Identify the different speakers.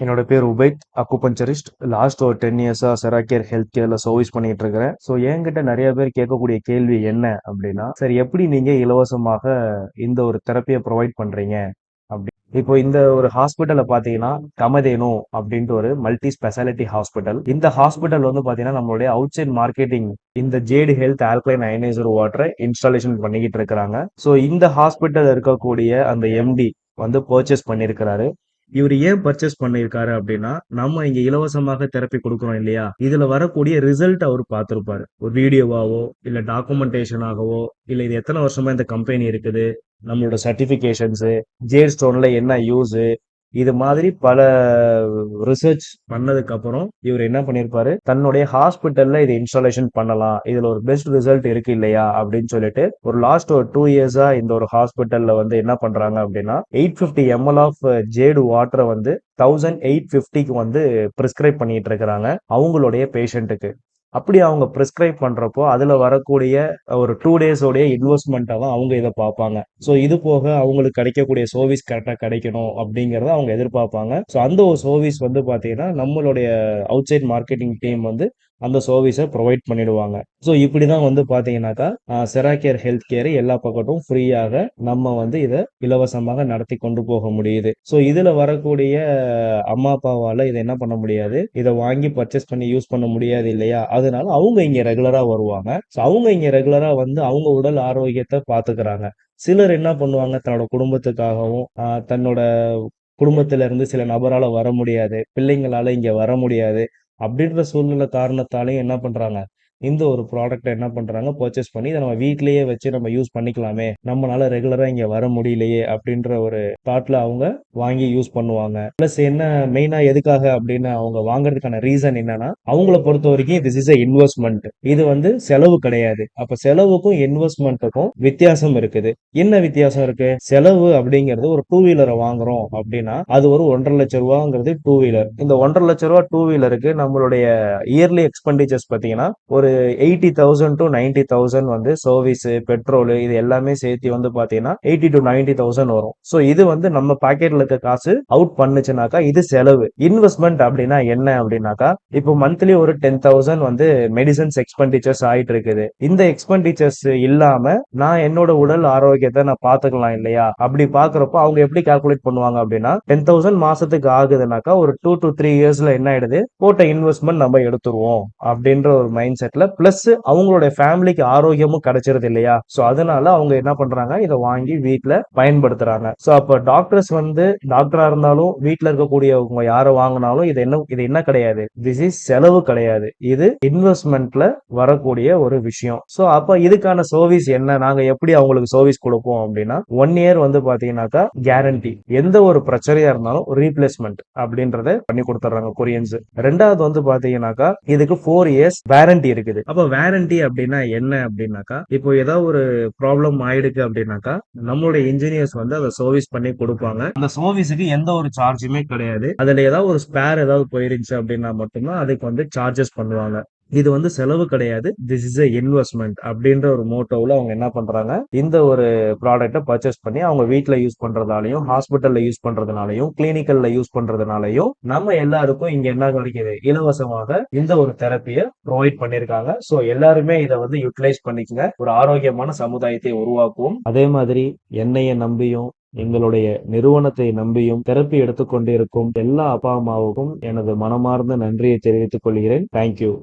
Speaker 1: என்னோட பேர் Ubaid acupuncturist. Last ஒரு டென் இயர்ஸா செராகேர் ஹெல்த் கேர்ல சர்வீஸ் பண்ணிட்டு இருக்கிறேன். ஸோ என்கிட்ட நிறைய பேர் கேட்கக்கூடிய கேள்வி என்ன அப்படின்னா சரி எப்படி நீங்க இலவசமாக இந்த ஒரு தெரப்பியை ப்ரொவைட் பண்றீங்க? அப்படி. இப்போ இந்த ஒரு ஹாஸ்பிட்டலை பார்த்தீங்கன்னா கமதேனு அப்படின்ட்டு ஒரு மல்டி ஸ்பெஷாலிட்டி ஹாஸ்பிட்டல் இந்த ஹாஸ்பிட்டல் வந்து பார்த்தீங்கன்னா நம்மளுடைய அவுட் சைட் மார்க்கெட்டிங் இந்த ஜேடு ஹெல்த் ஆல்கலைன் அயனைசர் வாட்டரை இன்ஸ்டாலேஷன் பண்ணிக்கிட்டு இருக்கிறாங்க. ஸோ இந்த ஹாஸ்பிட்டல் இருக்கக்கூடிய அந்த எம்டி வந்து பர்ச்சேஸ் பண்ணியிருக்கிறாரு. இவர் ஏன் பர்ச்சேஸ் பண்ணியிருக்காரு அப்படின்னா நம்ம இங்க இலவசமாக தெரப்பி கொடுக்குறோம் இல்லையா? இதுல வரக்கூடிய ரிசல்ட் அவர் பார்த்திருப்பாரு. ஒரு வீடியோவாவோ இல்ல டாக்குமெண்டேஷனாகவோ இல்ல இது எத்தனை வருஷமா இந்த கம்பெனி இருக்குது? நம்மளோட சர்டிபிகேஷன்ஸ் ஜேர் ஸ்டோன்ல என்ன யூஸ் இது மாதிரி பல ரிசர்ச் பண்ணதுக்கு அப்புறம் இவர் என்ன பண்ணிருப்பாரு? தன்னுடைய ஹாஸ்பிட்டல்ல இதை இன்ஸ்டாலேஷன் பண்ணலாம். இதுல ஒரு பெஸ்ட் ரிசல்ட் இருக்கு இல்லையா? அப்படின்னு சொல்லிட்டு ஒரு லாஸ்ட் ஒரு டூ இயர்ஸா இந்த ஒரு ஹாஸ்பிட்டல்ல வந்து என்ன பண்றாங்க அப்படின்னா eight fifty ml of jade வாட்டரை வந்து தௌசண்ட் எயிட் பிப்டிக்கு வந்து ப்ரிஸ்கிரைப் பண்ணிட்டு இருக்கிறாங்க அவங்களுடைய பேஷண்ட்டுக்கு அப்படி அவங்க ப்ரிஸ்கிரைப் பண்றப்போ அதில் வரக்கூடிய ஒரு டூ டேஸோடைய இன்வெஸ்ட்மெண்ட்டை தான் அவங்க இதை பார்ப்பாங்க. ஸோ இது போக அவங்களுக்கு கிடைக்கக்கூடிய சர்வீஸ் கரெக்டாக கிடைக்கணும் அப்படிங்கிறத அவங்க எதிர்பார்ப்பாங்க. ஸோ அந்த ஒரு சர்வீஸ் வந்து பார்த்தீங்கன்னா நம்மளுடைய அவுட் சைட் மார்க்கெட்டிங் டீம் வந்து அந்த சர்வீஸை ப்ரொவைட் பண்ணிடுவாங்க. ஸோ இப்படி தான் வந்து பார்த்தீங்கன்னாக்கா செராகேர் ஹெல்த் கேர் எல்லா பக்கத்தும் ஃப்ரீயாக நம்ம வந்து இதை இலவசமாக நடத்தி கொண்டு போக முடியுது. ஸோ இதில் வரக்கூடிய அம்மா அப்பாவால் இதை என்ன பண்ண முடியாது? இதை வாங்கி பர்ச்சேஸ் பண்ணி யூஸ் பண்ண முடியாது இல்லையா? அதனால அவங்க இங்கே ரெகுலராக வருவாங்க. ஸோ அவங்க இங்கே ரெகுலராக வந்து அவங்க உடல் ஆரோக்கியத்தை பார்த்துக்கிறாங்க சிலர் என்ன பண்ணுவாங்க? தன்னோட குடும்பத்துக்காகவும் தன்னோட குடும்பத்துல இருந்து சில நபரால் வர முடியாது. பிள்ளைங்களால இங்க வர முடியாது. அப்படின்ற சூழ்நிலை காரணத்தாலையும் என்ன பண்றாங்க? இந்த ஒரு ப்ராடக்ட்டை என்ன பண்ணுறாங்க பர்ச்சேஸ் பண்ணி இதை நம்ம வீட்லேயே வச்சு நம்ம யூஸ் பண்ணிக்கலாமே. நம்மளால ரெகுலராக இங்கே வர முடியலையே அப்படின்ற ஒரு தாட்டில் அவங்க வாங்கி யூஸ் பண்ணுவாங்க. ப்ளஸ் என்ன மெயினாக எதுக்காக அப்படின்னு அவங்க வாங்குறதுக்கான ரீசன் என்னன்னா அவங்கள பொறுத்த வரைக்கும் திஸ் இஸ் அ இன்வெஸ்ட்மெண்ட் இது வந்து செலவு கிடையாது. அப்ப செலவுக்கும் இன்வெஸ்ட்மெண்ட்டுக்கும் வித்தியாசம் இருக்குது. என்ன வித்தியாசம் இருக்கு? செலவு அப்படிங்கிறது ஒரு டூ வீலரை வாங்குறோம் அப்படின்னா அது ஒரு ஒன்றரை லட்சம் ரூபாங்கிறது டூ வீலர் இந்த ஒன்றரை லட்ச ரூபா டூ வீலருக்கு நம்மளுடைய இயர்லி எக்ஸ்பெண்டிச்சர்ஸ் பார்த்தீங்கன்னா ஒரு eighty thousand to ninety thousand வந்து சர்வீஸ் பெட்ரோல் இது எல்லாமே சேர்த்து வந்து பாத்தீங்கன்னா எயிட்டி டு நைன்டி தௌசண்ட் வரும். ஸோ இது வந்து நம்ம பாக்கெட்ல இருக்க காசு அவுட் பண்ணுச்சுனாக்கா இது செலவு. இன்வெஸ்ட்மெண்ட் அப்படின்னா என்ன அப்படின்னாக்கா இப்போ மந்த்லி ஒரு டென் தௌசண்ட் வந்து மெடிசன்ஸ் எக்ஸ்பெண்டிச்சர்ஸ் ஆயிட்டு இருக்குது. இந்த எக்ஸ்பெண்டிச்சர்ஸ் இல்லாம நான் என்னோட உடல் ஆரோக்கியத்தை நான் பாத்துக்கலாம் இல்லையா? அப்படி பாக்குறப்போ அவங்க எப்படி கால்குலேட் பண்ணுவாங்க அப்படின்னா டென் தௌசண்ட் மாசத்துக்கு ஆகுதுனாக்கா ஒரு டூ டு த்ரீ இயர்ஸ்ல என்ன ஆயிடுது? போட்ட இன்வெஸ்ட்மெண்ட் நம்ம எடுத்துருவோம் அப்படின்ற ஒரு மைண்ட் செட்ல பிளஸ் அவங்களுடைய ஃபேமிலிக்கு ஆரோக்கியமும் கிடைச்சிருது இல்லையா? சோ அதனால அவங்க என்ன பண்றாங்க? இதை வாங்கி வீட்டில் பயன்படுத்துறாங்க. சோ அப்ப டாக்டர்ஸ் வந்து டாக்டரா இருந்தாலும் வீட்டில் இருக்கக்கூடியவங்க யாரை வாங்கினாலும் இது என்ன இது என்ன கிடையாது? திஸ் இஸ் செலவு கிடையாது. இது இன்வெஸ்ட்மெண்ட்ல வரக்கூடிய ஒரு விஷயம். சோ அப்ப இதுக்கான சர்வீஸ் என்ன? நாங்க எப்படி அவங்களுக்கு சர்வீஸ் கொடுப்போம் அப்படின்னா ஒன் இயர் வந்து பாத்தீங்கன்னாக்கா கேரண்டி எந்த ஒரு பிரச்சனையா இருந்தாலும் ரீப்ளேஸ்மெண்ட் அப்படின்றத பண்ணி கொடுத்துறாங்க கொரியன்ஸ் ரெண்டாவது வந்து பாத்தீங்கன்னாக்கா இதுக்கு ஃபோர் இயர்ஸ் வேரண்டி இருக்கு. இருக்குது அப்ப வாரண்டி அப்படின்னா என்ன அப்படின்னாக்கா இப்போ ஏதாவது ஒரு ப்ராப்ளம் ஆயிடுக்கு அப்படின்னாக்கா நம்மளுடைய இன்ஜினியர்ஸ் வந்து அதை சர்வீஸ் பண்ணி கொடுப்பாங்க. அந்த சர்வீஸுக்கு எந்த ஒரு சார்ஜுமே கிடையாது. அதுல ஏதாவது ஒரு ஸ்பேர் ஏதாவது போயிருந்துச்சு அப்படின்னா மட்டும்தான் அதுக்கு வந்து சார்ஜஸ் பண்ணுவாங்க. இது வந்து செலவு கிடையாது. திஸ் இஸ் எ இன்வெஸ்ட்மெண்ட் அப்படின்ற ஒரு மோட்டோவில் அவங்க என்ன பண்றாங்க? இந்த ஒரு ப்ராடக்ட்டை பர்ச்சேஸ் பண்ணி அவங்க வீட்டில் யூஸ் பண்றதாலையும் ஹாஸ்பிட்டல்ல யூஸ் பண்றதுனாலையும் கிளினிக்கல்ல யூஸ் பண்றதுனாலையும் நம்ம எல்லாருக்கும் இங்க என்ன கிடைக்குது? இலவசமாக இந்த ஒரு தெரப்பியை ப்ரொவைட் பண்ணியிருக்காங்க ஸோ எல்லாருமே இதை வந்து யூட்டிலைஸ் பண்ணிக்கங்க. ஒரு ஆரோக்கியமான சமுதாயத்தை உருவாக்குவோம். அதே மாதிரி என்னைய நம்பியும் எங்களுடைய நிறுவனத்தை நம்பியும் தெரப்பி எடுத்துக்கொண்டிருக்கும் எல்லா அப்பா அம்மாவுக்கும் எனது மனமார்ந்த நன்றியை தெரிவித்துக் கொள்கிறேன். தேங்க்யூ